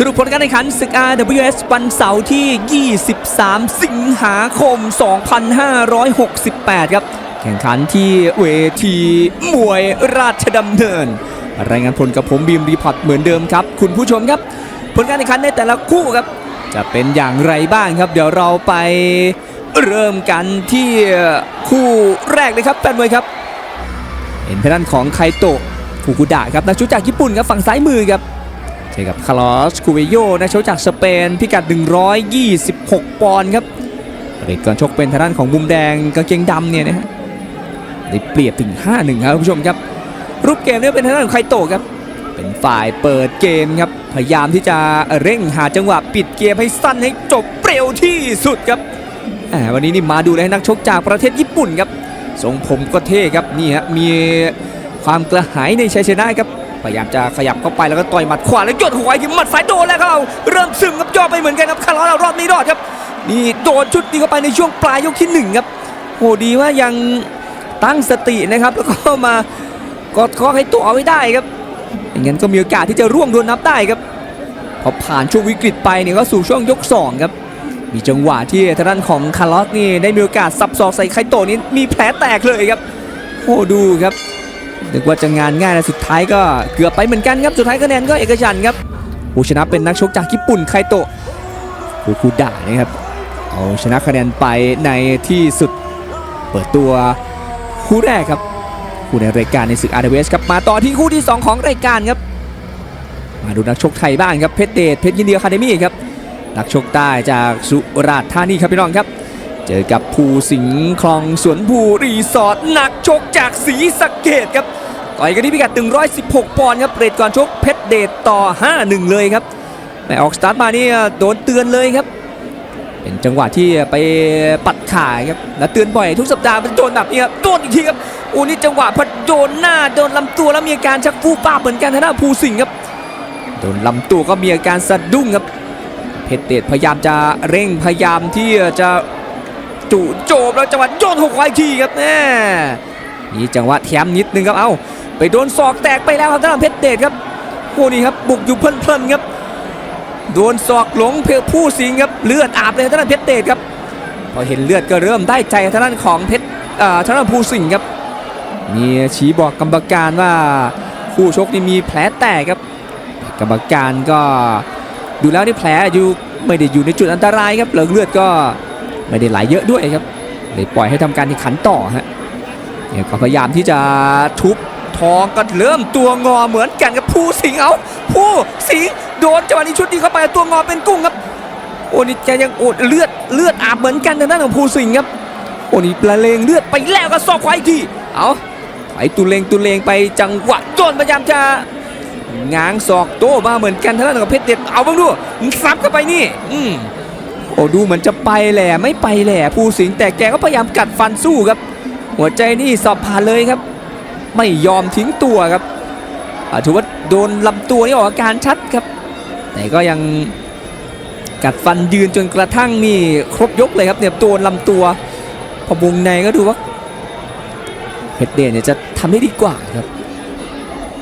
สรุปผลการแข่งขันศึก RWS วันเสาร์ที่ 23 สิงหาคม 2568 ครับ แข่งขันที่เวทีมวยราชดำเนิน รายงานผลกับผมบีมรีพอร์ตเหมือนเดิมครับ คุณผู้ชมครับ ผลการแข่งขันในแต่ละคู่ครับ จะเป็นอย่างไรบ้างครับ เดี๋ยวเราไปเริ่มกันที่คู่แรกเลยครับแฟนมวยครับ เห็นทางด้านของไคโตะฟูกุดะครับนักชกจากญี่ปุ่นครับฝั่งซ้ายมือครับ จอกับคาร์ลอสคูเวโยนักชกจากสเปน พิกัด 126 ปอนด์ครับเรทก่อนชกเป็นทางด้านของมุมแดงกางเกงดำเนี่ยนะฮะได้เปรียบถึง 5-1 ครับคุณผู้ชมครับ รูปเกมเนี่ยเป็นทางด้านของไคโตะครับ เป็นฝ่ายเปิดเกมครับ พยายามที่จะเร่งหาจังหวะปิดเกมให้สั้นให้จบเร็วที่สุดครับวันนี้นี่มาดูเลยนักชกจากประเทศญี่ปุ่นครับทรงผมก็เท่ครับนี่ฮะมีความกระหายในชัยชนะครับ พยายามจะขยับเข้าไปแล้วก็ต่อยหมัดขวาแล้วยดหัวที่หมัดซ้ายโดนแล้วครับเริ่มซึมครับย่อไปเหมือนกันครับคาร์ลอารอบนี้รอดครับนี่โดนชุดนี้เข้าไปในช่วงปลายยกที่หนึ่งครับโหดีว่ายังตั้งสตินะครับ แล้วก็มากดคอให้ตัวเอาไว้ได้ครับอย่างนั้นก็มีโอกาสที่จะร่วงโดนนับได้ครับพอผ่านช่วงวิกฤตไปเนี่ยก็สู่ช่วงยกสองครับมีจังหวะที่ทางด้านของคาร์ลอสนี่ได้มีโอกาสสับศอกใส่ไคโตะนี้มีแผลแตกเลยครับโอ้ดูครับ นึกว่าจะงานง่ายนะสุดท้ายก็เกือบไปเหมือนกันครับสุดท้ายคะแนนก็เอกฉันครับผู้ชนะเป็นนักชกจากญี่ปุ่นไคโตะฟูคุดะนะครับเอาชนะคะแนนไปในที่สุดเปิดตัวคู่แรกครับคู่ในรายการในศึก RWS ครับมาต่อที่คู่ที่ 2 ของรายการครับ มาดูนักชกไทยบ้างครับเพชรเดชเพชรยินดีอะคาเดมี่ครับนักชกใต้จากสุราษฎร์ธานีครับพี่น้องครับ เจอกับภูสิงห์คลองสวนภูรีสอร์ทนักชกจากศรีสะเกดครับต่อยกันที่พิกัด 116 ปอนด์ครับเรทก่อนชกเพชรเดชต่อ 5-1 เลยครับแต่ออกสตาร์ทมานี่โดนเตือนเลยครับ เป็นจังหวะที่ไปปัดขาครับแล้วเตือนบ่อยทุกสัปดาห์มันโดนแบบนี้ครับโดนอีกทีครับอ้นี่จังหวะพอโดนหน้าโดนลำตัวแล้วมีอาการชักฟูป้าเหมือนกันทางด้านภูสิงห์ครับโดนลำตัวก็มีอาการสะดุ้งครับเพชรเดชพยายามจะเร่งพยายามที่จะ จู่โจมแล้วจังหวะโยนหกไว้ทีครับแน่นี่จังหวะแถมนิดนึงครับเอ้าไปโดนศอกแตกไปแล้วครับทางด้านเพชรเดชครับโอ้นี่ครับบุกอยู่เพลินๆครับโดนศอกหลงเพลผู้สิงครับเลือดอาบเลยทางด้านเพชรเดชครับพอเห็นเลือดก็เริ่มได้ใจทางด้านของเพชรเอ่อทางด้านผู้สิงครับมีชี้บอกกรรมการว่าคู่ชกนี่มีแผลแตกครับ กรรมการก็ดูแล้วนี่แผลอยู่ไม่ได้อยู่ในจุดอันตรายครับเหลือเลือดก็ ไม่ได้ไหลเยอะด้วยครับเลยปล่อยให้ทำการแข่งขันต่อฮะเนี่ยก็พยายามที่จะทุบท้องก็เริ่มตัวงอเหมือนกันกับผู้สิงเอาผู้สิงโดนจังหวะนี้ชุดนี้เข้าไปตัวงอเป็นกุ้งครับโอ้นี่แกยังโอดเลือดเลือดอาบเหมือนกันทางด้านของผู้สิงครับโอ้นี่ประเลงเลือดไปแล้วก็ซอกไว้อีกทีเอาถอตุเลงตุเลงไปจังหวะโจนพยายามจะง้างศอกโตมาเหมือนกันทางด้านกับเพชรเด็ดเอาบ้างดูซับเข้าไปนี่ อืม โอ้ดูเหมือนจะไปแหละไม่ไปแหละภูสิงห์แต่แกก็พยายามกัดฟันสู้ครับ หัวใจนี่สอบผ่านเลยครับ ไม่ยอมทิ้งตัวครับอ่าถือว่าโดนลำตัวนี่ออกอาการชัดครับ แต่ก็ยังกัดฟันยืนจนกระทั่งนี่ครบยกเลยครับเนี่ยโดนลำตัวพอวงในก็ดูว่าเพชรเดชเนี่ยจะทำได้ดีกว่าครับ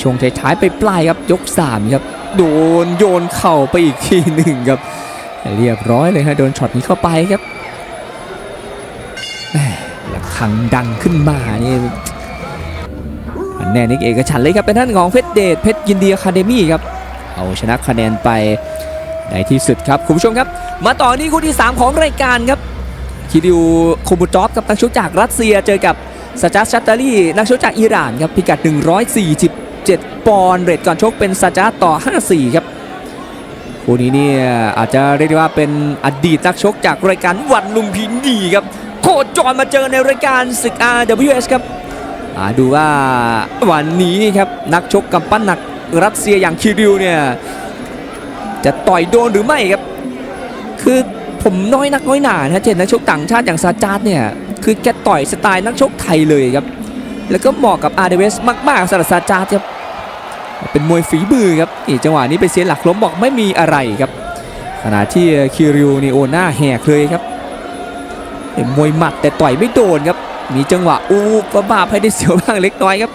ช่วงท้ายๆไปปลายครับยก3ครับโดนโยนเข่าไปอีกทีหนึ่งครับ เรียบร้อยเลยฮะโดนช็อตนี้เข้าไปครับแหม่ระฆังดังขึ้นมานี่อันแน่นิกเอกฉันเลยครับเป็นท่านของเพชรเดชเพชรยินดีอะคาเดมี่ครับเอาชนะคะแนนไปในที่สุดครับคุณผู้ชมครับ มาต่อที่คู่ที่ 3 ของรายการครับคิดิวโคบูจอฟกับนักชกจากรัสเซียเจอกับสจัสชัตเตารีนักชกจากอิหร่านครับพิกัด 147 ปอนด์เรทก่อนชกเป็นซาจาต่อ 54 ครับ คู่นี้เนี่ยอาจจะเรียกได้ว่าเป็นอดีตนักชกจากรายการวันลุมพินีครับโคจรมาเจอในรายการศึก RWS ครับมาดูว่าวันนี้ครับนักชกกำปั้นหนักรัสเซียอย่างคิริวเนี่ยจะต่อยโดนหรือไม่ครับ คือผมน้อยนักน้อยหนานะเจนนักชกต่างชาติอย่างซาจาร์เนี่ยคือแกต่อยสไตล์นักชกไทยเลยครับ แล้วก็เหมาะกับ RWS มากๆสำหรับซาจาร์ครับ เป็นมวยฝีมือครับนี่จังหวะนี้ไปเสียหลักล้มบอกไม่มีอะไรครับ ขณะที่คิริวนี่โอหน้าแหกเลยครับเป็นมวยหมัดแต่ต่อยไม่โดนครับ มีจังหวะอูกระบาให้ได้เสียวบ้างเล็กน้อยครับ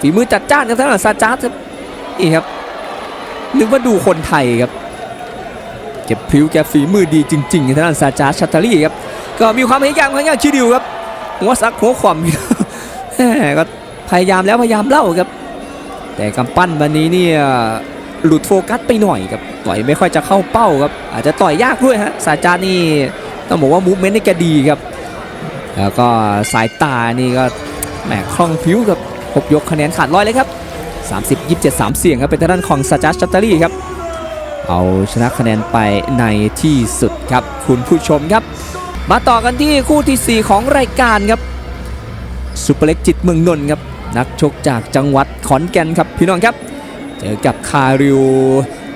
ฝีมือจัดจ้านครับทั้งหลังซาจาร์ดครับนี่ครับนึกว่าดูคนไทยครับเก็บพริ้วแกฝีมือดีจริงๆทางด้านซาจาชัตเตารีครับก็มีความพยายามค่อนข้างคิดดิวครับหัวซักหัวขวามแหมก็พยายามแล้วพยายามเล่าครับ แต่กำปั้นวันนี้เนี่ยหลุดโฟกัสไปหน่อยครับต่อยไม่ค่อยจะเข้าเป้าครับอาจจะต่อยยากด้วยฮะซาจานี่ต้องบอกว่ามูฟเมนต์นี่แกดีครับ แล้วก็สายตานี่ก็แหมคล่องพริ้วครับหกยกคะแนนขาดร้อยเลยครับ30 27 3 เสียงครับเป็นทางด้านของซาจัสชัตเตอรี่ครับเอาชนะคะแนนไปในที่สุดครับคุณผู้ชมครับ มาต่อกันที่คู่ทีสี่4 ของรายการครับซุปเปอร์เล็กจิตเมืองนนท์ครับ นักชกจากจังหวัดขอนแก่นครับพี่น้องครับ เจอกับคาริว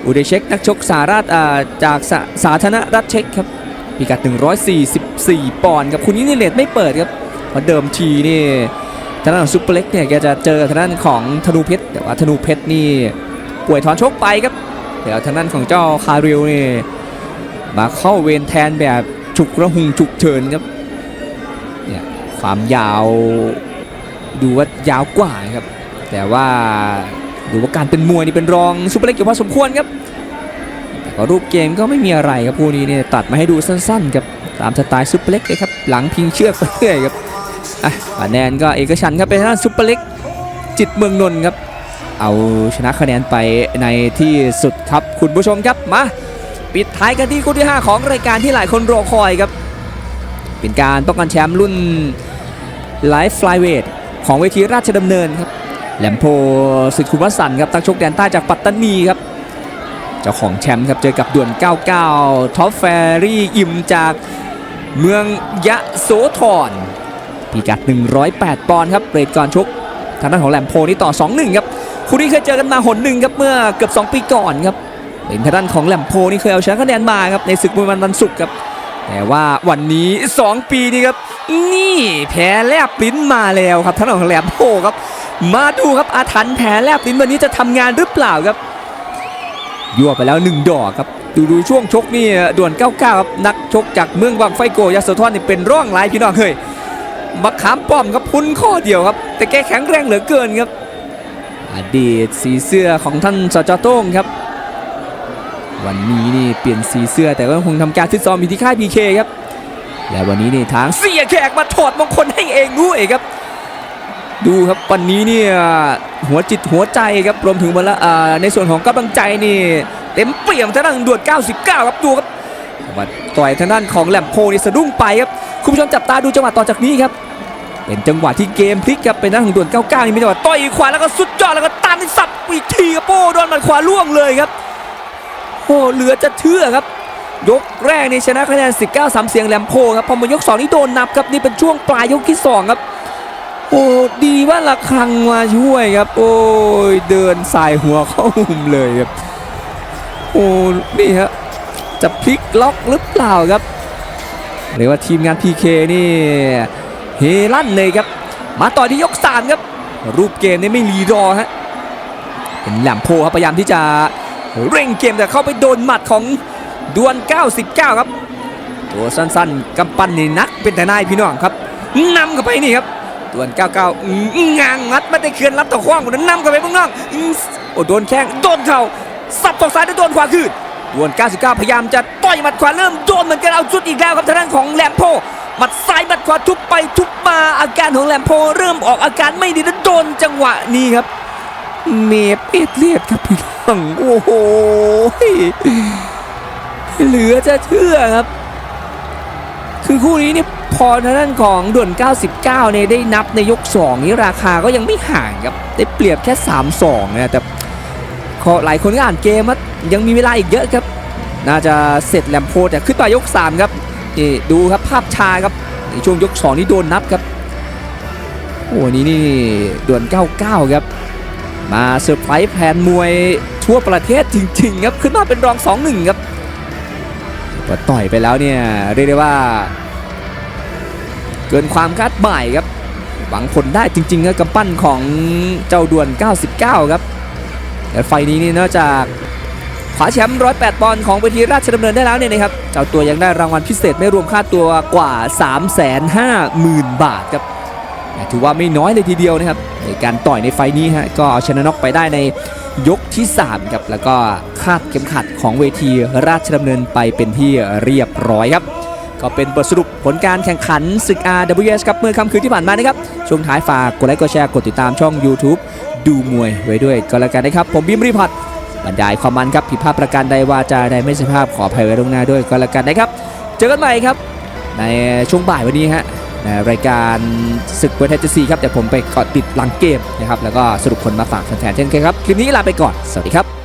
อุเดเชกนักชกสหรัฐอ่าจากสาสาธารณรัฐเช็กครับพิกัด 144 ปอนด์ครับคุณนี่เลทไม่เปิดครับเพราะเดิมทีนี่ทางด้านของซุปเปอร์เล็กเนี่ยแกจะเจอทางด้านของธนูเพชรแต่ว่าธนูเพชรนี่ป่วยถอนชกไปครับแต่ทางด้านของเจ้าคาริวนี่มาเข้าเวรแทนแบบฉุกระหุงฉุกเฉินครับเนี่ยความยาว ดูว่ายาวกว่าครับ แต่ว่าดูว่าการเป็นมวยนี่เป็นรองซุปเปอร์เล็กอยู่พอสมควรครับแต่ก็รูปเกมก็ไม่มีอะไรครับคู่นี้เนี่ยตัดมาให้ดูสั้นๆครับตามสไตล์ซุปเปอร์เล็กเลยครับหลังพิงเชือกไปเรื่อยครับอะคะแนนก็เอกฉันครับเป็นทางด้านซุปเปอร์เล็กจิตเมืองนนท์ครับ เอาชนะคะแนนไปในที่สุดครับคุณผู้ชมครับมาปิดท้ายกันที่คู่ที่ 5 ของรายการที่หลายคนรอคอยครับ เป็นการป้องกันแชมป์รุ่นไลฟ์ฟลายเวท ของเวทีราชดำเนินครับแหลมโพสิทธิ์คุณวสันครับตักชกแดนใต้จากปัตตานีครับเจ้าของแชมป์ครับเจอกับด่วน 99ท็อปแฟรี่อิ่มจากเมืองยะโสธรพิกัด 108 ปอนด์ครับเรทก่อนชกทางด้านของแหลมโพนี่ต่อ 2-1 ครับคู่นี้เคยเจอกันมาหนหนึ่งครับเมื่อเกือบ 2 ปีก่อนครับเป็นทางด้านของแหลมโพนี่เคยเอาชนะคะแนนมาครับในศึกมวยวันวันศุกร์ครับ แต่ว่าวันนี้ 2 ปีนี้ครับ นี่แพ้แลบลิ้นมาแล้วครับทางด้านของแหลมโพครับ มาดูครับอาถรรพ์แผลแลบลิ้นวันนี้จะทำงานหรือเปล่าครับยั่วไปแล้ว1ดอกครับดูดูช่วงชกนี่ด่วน99ครับนักชกจากเมืองบางไฟโกยาโสธรนี่เป็นร่องลายพี่น้องเฮ้ยบักขามป้อมครับพุ้นข้อเดียวครับ แต่แกแข็งแรงเหลือเกินครับ อดีตสีเสื้อของท่านสจโต้งครับ วันนี้นี่เปลี่ยนสีเสื้อแต่ก็คงทำการฟิตซ้อมอยู่ที่ค่ายพีเคครับ และวันนี้นี่ทางเสียแขกมาถอดมงคลให้เองด้วยครับ ดูครับวันนี้เนี่ยหัวจิตหัวใจครับรวมถึงวันละในส่วนของกำลังใจนี่เต็มเปี่ยมทางด้านด่วน 99 ครับดูครับมาต่อยทางด้านของแหลมโพนี่สะดุ้งไปครับคุณผู้ชมจับตาดูจังหวะต่อจากนี้ครับเป็นจังหวะที่เกมพลิกครับเป็นด้านของด่วน 99 นี่มีจังหวะต่อยขวาแล้วก็สุดยอดแล้วก็ตามที่สับอีกทีครับโป้โดนหมันขวาล่วงเลยครับ โอ้เหลือจะเชื่อครับ ยกแรกนี่ชนะคะแนน 19 3 เสียงแหลมโพครับพอมายก 2 นี่โดนนับครับนี่เป็นช่วงปลายยกที่ 2 ครับ โอ้ดีว่าระคังมาช่วยครับ โอ้ยเดินสายหัวเข้ามุมเลยครับโอ้นี่ฮะจะพลิกล็อกหรือเปล่าครับเรียกว่าทีมงาน PK นี่เฮลั่นเลยครับ มาต่อที่ยก3ครับ รูปเกมนี่ไม่รีรอฮะเป็นแหลมโพครับพยายามที่จะ เร่งเกมแต่เข้าไปโดนหมัดของดวน 99 ครับ ตัวสั้นๆกำปั้นนี่นักเป็นแต่นายพี่น้องครับนำเข้าไปนี่ครับดวน 99งางงัดไม่ได้เคลื่อนรับต่อขว้างคนนั้นนำเข้าไปข้างนอกอื้อโอ้โดนแข้งโดนเข่าสับต่อซ้ายแล้วโดนขวาคืนดวน 99 พยายามจะต่อยหมัดขวาเริ่มโดนเหมือนกันเอาจุดอีกแล้วครับทางด้านของแลมโพหมัดซ้ายหมัดขวาทุบไปทุบมาอาการของแลมโพเริ่มออกอาการไม่ดีแล้วโดนจังหวะนี้ครับ เมเอ็ดเลียดครับพี่น้องโอ้โหเหลือจะเชื่อครับ คือคู่นี้เนี่ยพอทางด้านของด่วน 99 เนี่ยได้นับในยก 2 นี้ราคาก็ยังไม่ห่างครับ ได้เปรียบแค่ 3-2นะแต่ขอหลายคนก็อ่านเกมว่ายังมีเวลาอีกเยอะครับ น่าจะเสร็จแลมโพดแต่ขึ้นต่อยก 3 ครับนี่ดูครับภาพชาครับในช่วงยก 2 นี่โดนนับครับ โอ้นี่นี่ด่วน 99 ครับ มาเซอร์ไพรส์แผนมวยทั่วประเทศจริงๆครับขึ้นมาเป็นรอง 2-1 ครับพอต่อยไปแล้วเนี่ยเรียกได้ว่า เกินความคาดหมายครับ หวังผลได้จริงๆครับกำปั้นของเจ้าด่วน 99 ครับแต่ไฟนี้นี่นอกจากคว้าแชมป์108ปอนด์ของเวทีราชดำเนินได้แล้วเนี่ยนะครับ เจ้าตัวยังได้รางวัลพิเศษไม่รวมค่าตัวกว่า 350,000บาทครับ ถือว่าไม่น้อยเลยทีเดียวนะครับในการต่อยในไฟนี้ฮะก็เอาชนะน็อกไปได้ในยกที่3ครับแล้วก็คาดเข็มขัดของเวทีราชดำเนินไปเป็นที่เรียบร้อยครับ ก็เป็นบทสรุปผลการแข่งขันศึก RWS ครับเมื่อค่ำคืนที่ผ่านมานะครับ ช่วงท้ายฝากกดไลค์กดแชร์กดติดตามช่อง YouTube ดูมวยไว้ด้วยก็แล้วกันนะครับ ผมบิมรีพัฒน์บรรยายความมันครับผิดพลาดประการใดวาจาใดไม่สุภาพขออภัยไว้ล่วงหน้าด้วยก็แล้วกันนะครับ เจอกันใหม่ครับ ในช่วงบ่ายวันนี้ฮะ รายการศึกเวทเจซีครับแต่ผมไปเกาะติดหลังเกมนะครับแล้วก็สรุปผลมาฝากแฟนๆเช่นเคยครับ คลิปนี้ลาไปก่อน สวัสดีครับ